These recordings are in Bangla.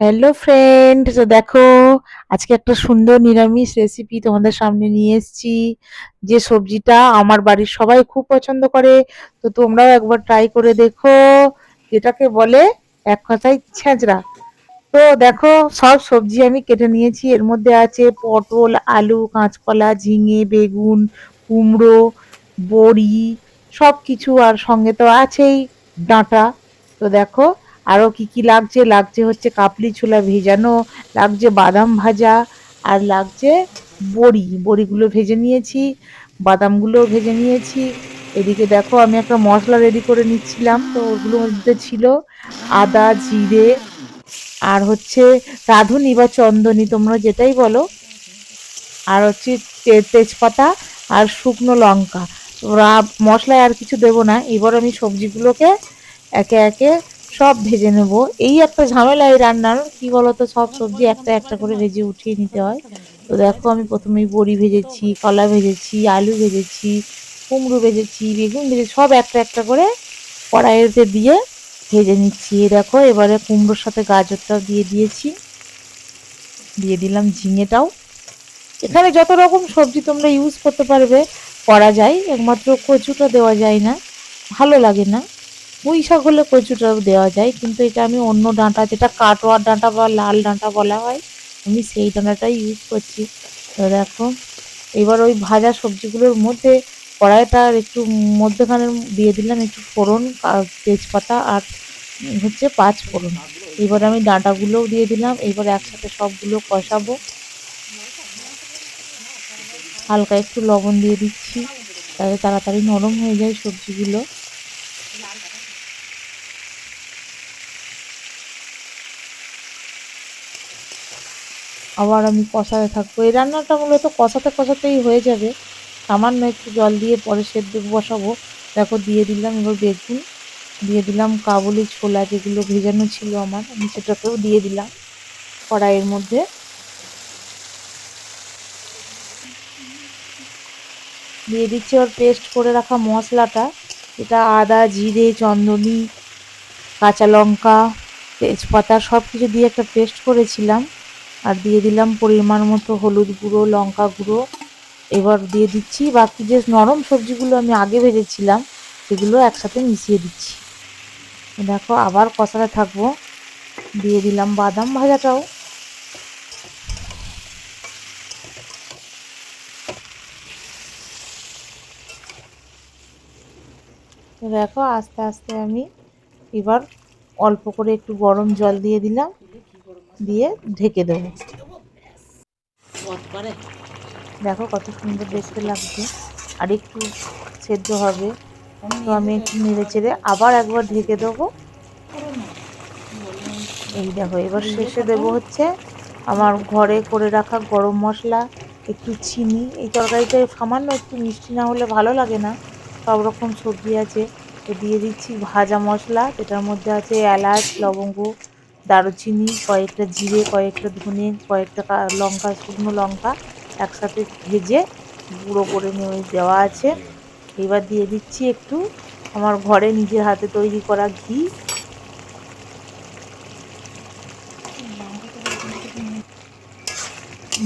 হ্যালো ফ্রেন্ড তো দেখো, আজকে একটা সুন্দর নিরামিষ রেসিপি তোমাদের সামনে নিয়ে এসেছি। যে সবজিটা আমার বাড়ির সবাই খুব পছন্দ করে, তো তোমরাও একবার ট্রাই করে দেখো। যেটাকে বলে এক কথায় ছেঁচড়া। তো দেখো, সব সবজি আমি কেটে নিয়েছি। এর মধ্যে আছে পটল, আলু, কাঁচকলা, ঝিঙে, বেগুন, কুমড়ো, বড়ি সব কিছু আর সঙ্গে তো আছেই ডাঁটা। তো দেখো আরও কি কি লাগছে? লাগছে হচ্ছে কাবলি ছোলা ভেজানো, লাগছে বাদাম ভাজা, আর লাগছে বড়ি। বড়িগুলো ভেজে নিয়েছি, বাদামগুলোও ভেজে নিয়েছি। এদিকে দেখো আমি একটা মশলা রেডি করে নিচ্ছিলাম, তো ওগুলোর মধ্যে ছিল আদা, জিরে, আর হচ্ছে রাঁধুনি বা চন্দনী, তোমরা যেটাই বলো। আর হচ্ছে তেজপাতা আর শুকনো লঙ্কা। মশলায় আর কিছু দেবো না। এবার আমি সবজিগুলোকে একে একে সব ভেজে নেব। এই একটা ঝামেলা এই রান্নার, কি বলতো, সব সবজি একটা একটা করে ভেজে উঠিয়ে নিতে হয়। তো দেখো, আমি প্রথমেই বড়ি ভেজেছি, কলা ভেজেছি, আলু ভেজেছি, কুমড়ো ভেজেছি, বেগুন ভেজেছি, সব একটা একটা করে কড়াইতে দিয়ে ভেজে নিচ্ছি। দেখো, এবারে কুমড়োর সাথে গাজরটাও দিয়ে দিয়েছি। দিয়ে দিলাম ঝিঙেটাও। এখানে যত রকম সবজি তোমরা ইউজ করতে পারবে, করা যায়। একমাত্র কচুটা দেওয়া যায় না। ভালো লাগে না। পুঁই শাক হলে কচুটা দেওয়া যায়, কিন্তু এটা আমি অন্য ডাঁটা, যেটা কাটোয়ার ডাঁটা বা লাল ডাঁটা বলা হয়, আমি সেই ডাঁটাটাই ইউজ করছি। তো দেখো, এবার ওই ভাজা সবজিগুলোর মধ্যে কড়াইটার একটু মধ্যখানে দিয়ে দিলাম একটু ফোড়ন তেজপাতা আর হচ্ছে পাঁচ ফোড়ন। এবার আমি ডাঁটাগুলোও দিয়ে দিলাম, এবার একসাথে সবগুলো কষাবো। হালকা একটু লবণ দিয়ে দিচ্ছি, তাহলে তাড়াতাড়ি নরম হয়ে যায় সবজিগুলো। আবার আমি কষাতে থাকব। এই রান্নাটা মূলত কষাতে কষাতেই হয়ে যাবে। সামান্য একটু জল দিয়ে পরে সেদ্ধ বসাবো। দেখো, দিয়ে দিলাম এবার বেগুন। দিয়ে দিলাম কাবুলি ছোলা যেগুলো ভেজানো ছিল আমার, আমি সেটাকেও দিয়ে দিলাম কড়াইয়ের মধ্যে। দিয়ে দিচ্ছি ওর পেস্ট করে রাখা মশলাটা। এটা আদা, জিরে, চন্দনি, কাঁচা লঙ্কা, তেজপাতা সব কিছু দিয়ে একটা পেস্ট করেছিলাম। আর দিয়ে দিলাম পরিমাণ মতো হলুদ গুঁড়ো, লঙ্কা গুঁড়ো। এবার দিয়ে দিচ্ছি বাকি যে নরম সবজিগুলো আমি আগে ভেজেছিলাম, সেগুলো একসাথে মিশিয়ে দিচ্ছি। দেখো আবার কষাতে থাকব। দিয়ে দিলাম বাদাম ভাজাটাও। দেখো আস্তে আস্তে আমি এবার অল্প করে একটু গরম জল দিয়ে দিলাম। দিয়ে ঢেকে দেবো। দেখো কত সুন্দর দেখতে লাগছে। আর একটু সেদ্ধ হবে। তো আমি একটু নেড়ে চেড়ে আবার একবার ঢেকে দেবো। এই দেখো এবার শেষে দেবো হচ্ছে আমার ঘরে করে রাখা গরম মশলা একটু চিনি। এই তরকারিটায় সামান্য একটু মিষ্টি না হলে ভালো লাগে না। সব রকম সবজি আছে। তো দিয়ে দিচ্ছি ভাজা মশলা যেটার মধ্যে আছে এলাচ লবঙ্গ দারুচিনি, কয়েকটা জিরে, কয়েকটা ধনে, কয়েকটা লঙ্কা, শুকনো লঙ্কা একসাথে ভেজে গুঁড়ো করে নিয়ে দেওয়া আছে। এবার দিয়ে দিচ্ছি একটু আমার ঘরে নিজের হাতে তৈরি করা ঘি।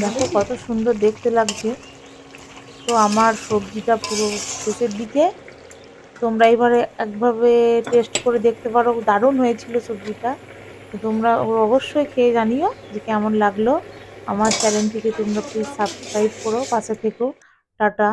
দেখো কত সুন্দর দেখতে লাগছে। তো আমার সবজিটা পুরো শেষের দিকে। তোমরা এবারে একভাবে টেস্ট করে দেখতে পারো। দারুণ হয়েছিল সবজিটা। তো তোমরা অবশ্যই খেয়ে জানিও যে কেমন লাগল। আমার চ্যানেলটিকে তোমরা প্লিজ সাবস্ক্রাইব করো, পাশে থেকো। টাটা।